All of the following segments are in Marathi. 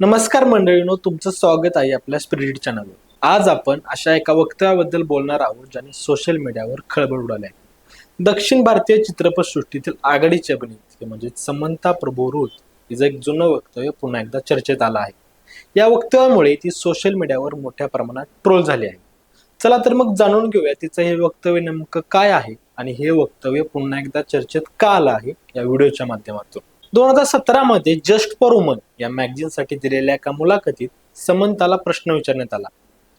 नमस्कार मंडळीनो तुमचं स्वागत आहे आपल्या स्पिरिट चॅनलवर आज आपण अशा एका वक्तव्याबद्दल बोलणार आहोत ज्याने सोशल मीडियावर खळबळ उडाली आहे. दक्षिण भारतीय चित्रपटसृष्टीतील आघाडीची अभिनेत्री म्हणजे समंता प्रभू तिचं एक जुनं वक्तव्य पुन्हा एकदा चर्चेत आलं आहे. या वक्तव्यामुळे ती सोशल मीडियावर मोठ्या प्रमाणात ट्रोल झाली आहे. चला तर मग जाणून घेऊया तिचं हे वक्तव्य नेमकं काय आहे आणि हे वक्तव्य पुन्हा एकदा चर्चेत का आलं आहे या व्हिडिओच्या माध्यमातून. दोन हजार सतरा मध्ये जस्ट फॉर वुमन या मॅगझिनसाठी दिलेल्या एका मुलाखतीत समंताला प्रश्न विचारण्यात आला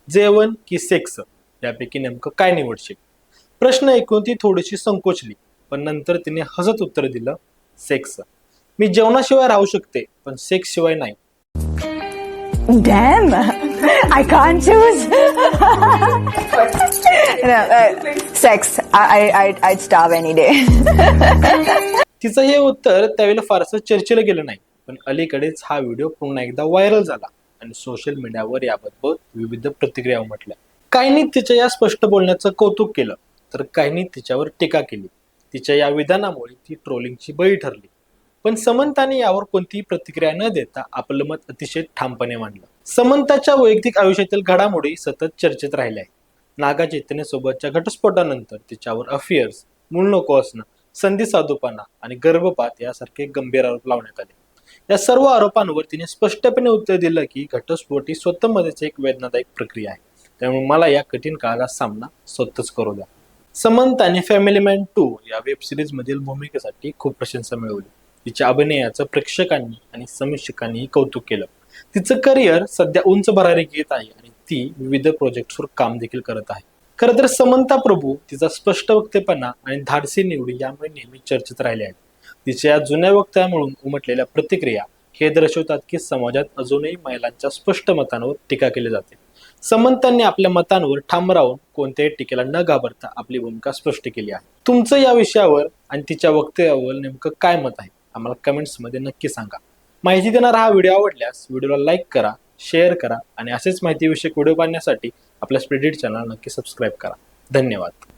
जेवण की सेक्स यापैकी नेमकं काय निवडशील प्रश्न ऐकून ती थोडीशी संकोचली पण नंतर तिने हसत उत्तर दिलं सेक्स मी जेवणाशिवाय राहू शकते पण सेक्स शिवाय नाही Damn, I can't choose. no, uh, sex. I, I, I'd, I'd starve any day. तिचं हे उत्तर त्यावेळेला फारसं चर्चेला गेलं नाही. पण अलीकडेच हा व्हिडिओ पुन्हा एकदा व्हायरल झाला आणि सोशल मीडियावर याबाबत विविध प्रतिक्रिया उमटल्या. काहींनी तिच्या या स्पष्ट बोलण्याचं कौतुक केलं तर काहींनी तिच्यावर टीका केली. तिच्या या विधानामुळे ती ट्रोलिंगची बळी ठरली. पण समंताने यावर कोणतीही प्रतिक्रिया न देता आपलं मत अतिशय ठामपणे मांडलं. समंताच्या वैयक्तिक आयुष्यातील घडामोडी सतत चर्चेत राहिल्या आहेत. नागा चैतन्यसोबतच्या घटस्फोटानंतर तिच्यावर अफेअर्स मूळ नको असणं संधी साधूपणा आणि गर्भपात यासारखे गंभीर आरोप लावण्यात आले. या सर्व आरोपांवर तिने स्पष्टपणे उत्तर दिलं की घटस्फोट ही स्वतःमध्येच एक वेदनादायक प्रक्रिया आहे. त्यामुळे मला या कठीण काळाला सामना स्वतःच करू द्या. समंताने फॅमिली मॅन टू या वेब सिरीज मधील भूमिकेसाठी खूप प्रशंसा मिळवली. तिच्या अभिनयाचं प्रेक्षकांनी आणि समीक्षकांनीही कौतुक केलं. तिचं करिअर सध्या उंच भरारी घेत आहे आणि ती विविध प्रोजेक्ट्सवर काम देखील करत आहे. खरं तर समंता प्रभू तिचा स्पष्ट वक्तेपणा आणि धाडसी निवडी यामुळे नेहमी चर्चेत राहिल्या आहेत. तिच्या या जुन्या वक्तव्यामुळून उमटलेल्या प्रतिक्रिया हे दर्शवतात की समाजात अजूनही महिलांच्या स्पष्ट मतांवर टीका केली जाते. समंतांनी आपल्या मतांवर ठाम राहून कोणत्याही टीकेला न घाबरता आपली भूमिका स्पष्ट केली आहे. तुमचं या विषयावर आणि तिच्या वक्तव्यावर नेमकं काय मत आहे? आम्हाला कमेंट्समध्ये नक्की सांगा. माहिती देणारा हा व्हिडिओ आवडल्यास व्हिडिओला लाईक करा शेअर करा आणि असेच माहितीविषयक व्हिडिओ पाहण्यासाठी आपल्या स्प्रेडिट चॅनल नक्की सबस्क्राईब करा. धन्यवाद.